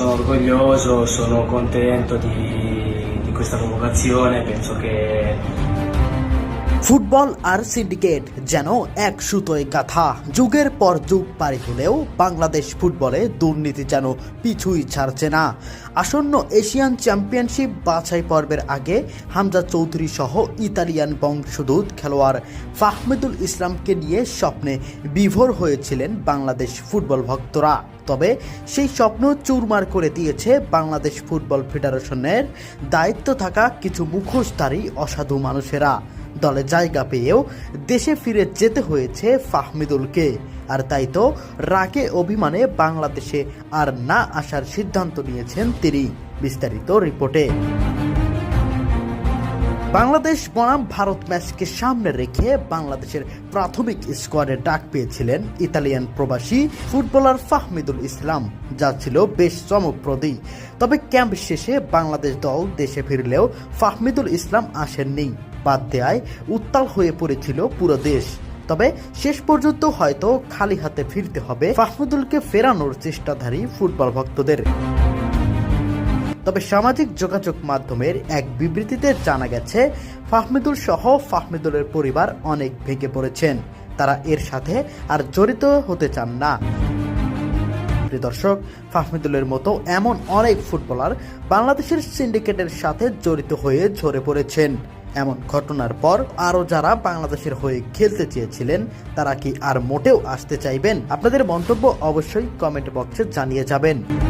Sono orgoglioso, sono contento di, di questa convocazione, penso che football আর syndicate যেন এক সুতোয় গাথা। যুগের পর যুগ পারি হলেও বাংলাদেশ ফুটবলে দুর্নীতি যেন পিছুই ছাড়ছে না। আসন্ন এশিয়ান চ্যাম্পিয়নশিপ বাছাই পর্বের আগে হামজা চৌধুরী সহ ইতালিয়ান বংশোদ্ভূত খেলোয়াড় ফাহমেদুল ইসলামকে নিয়ে স্বপ্নে বিভোর হয়েছিলেন বাংলাদেশ ফুটবল ভক্তরা। তবে সেই স্বপ্ন চুরমার করে দিয়েছে বাংলাদেশ ফুটবল ফেডারেশনের দায়িত্ব থাকা কিছু মুখোশধারী অসাধু মানুষেরা। দলে জায়গা পেয়েও দেশে ফিরে যেতে হয়েছে ফাহমিদুলকে। আর তাই তো রাগে অভিমানে বাংলাদেশে আর না আসার সিদ্ধান্ত নিয়েছেন তিনি, বিস্তারিত রিপোর্টে। বাংলাদেশ বনাম ভারত ম্যাচকে সামনে রেখে বাংলাদেশের প্রাথমিক স্কোয়াডে ডাক পেয়েছিলেন ইতালিয়ান প্রবাসী ফুটবলার ফাহমিদুল ইসলাম, যা ছিল বেশ চমকপ্রদী তবে ক্যাম্প শেষে বাংলাদেশ দল দেশে ফিরলেও ফাহমিদুল ইসলাম আসেননি। বাদ দেয়ায় উত্তাল হয়ে পড়েছিল পুরো দেশ। তবে শেষ পর্যন্ত হয়তো খালি হাতে ফিরতে হবে ফাহমিদুলকে ফেরানোর চেষ্টাধারী ফুটবল ভক্তদের। তবে সামাজিক যোগাযোগ মাধ্যমের এক বিবৃতিতে জানা গেছে, ফাহমিদুল সহ ফাহমিদুলের পরিবার অনেক ভেঙে পড়েছেন। তারা এর সাথে আর জড়িত হতে চান না। দর্শক, ফাহমিদুলের মতো এমন অনেক ফুটবলার বাংলাদেশের সিন্ডিকেটের সাথে জড়িত হয়ে ঝরে পড়েছেন। এমন ঘটনার পর আরও যারা বাংলাদেশের হয়ে খেলতে চেয়েছিলেন, তারা কি আর মোটেও আসতে চাইবেন? আপনাদের মন্তব্য অবশ্যই কমেন্ট বক্সে জানিয়ে যাবেন।